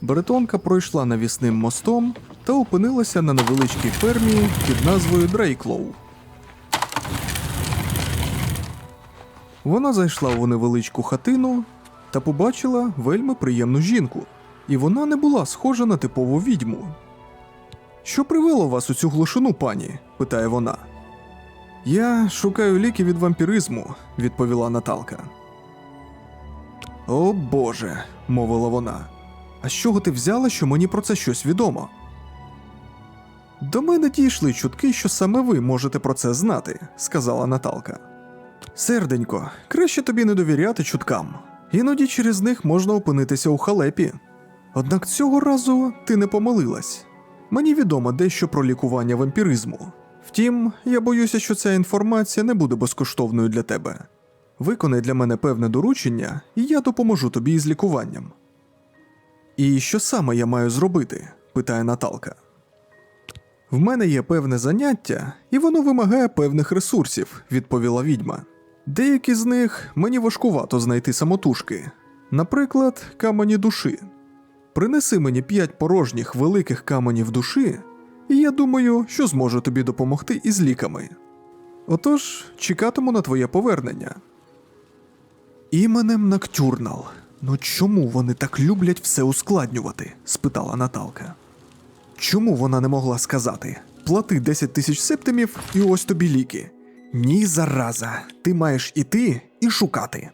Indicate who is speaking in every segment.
Speaker 1: Бретонка пройшла навісним мостом та опинилася на невеличкій фермі під назвою Дрейклоу. Вона зайшла у невеличку хатину та побачила вельми приємну жінку, і вона не була схожа на типову відьму. Що привело вас у цю глушину, пані? питає вона. Я шукаю ліки від вампіризму, відповіла Наталка. О Боже, мовила вона. А з чого ти взяла, що мені про це щось відомо? До мене дійшли чутки, що саме ви можете про це знати, сказала Наталка. Серденько, краще тобі не довіряти чуткам. Іноді через них можна опинитися у халепі. Однак цього разу ти не помилилась. Мені відомо дещо про лікування вампіризму. Втім, я боюся, що ця інформація не буде безкоштовною для тебе. Виконай для мене певне доручення, і я допоможу тобі із лікуванням. І що саме я маю зробити? питає Наталка. В мене є певне заняття, і воно вимагає певних ресурсів, відповіла відьма. Деякі з них мені важкувато знайти самотужки, наприклад, камені душі. Принеси мені п'ять порожніх великих каменів душі, і я думаю, що зможу тобі допомогти із ліками. Отож, чекатиму на твоє повернення. Іменем Ноктюрнал. Ну чому вони так люблять все ускладнювати? спитала Наталка. Чому вона не могла сказати плати 10 тисяч септимів і ось тобі ліки? Ні, зараза, ти маєш іти і шукати.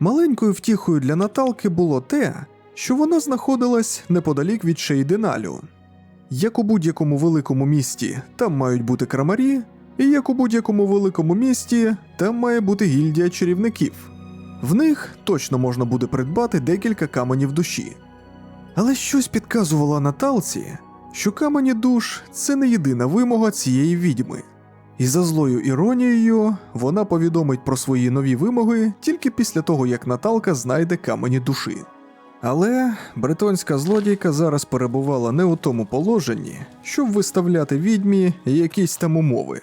Speaker 1: Маленькою втіхою для Наталки було те, що вона знаходилась неподалік від Шейденалю. Як у будь-якому великому місті там мають бути крамарі, і як у будь-якому великому місті там має бути гільдія чарівників. В них точно можна буде придбати декілька каменів душі. Але щось підказувало Наталці, що камені душ це не єдина вимога цієї відьми. І за злою іронією вона повідомить про свої нові вимоги тільки після того, як Наталка знайде камені душі. Але бретонська злодійка зараз перебувала не у тому положенні, щоб виставляти відьмі якісь там умови.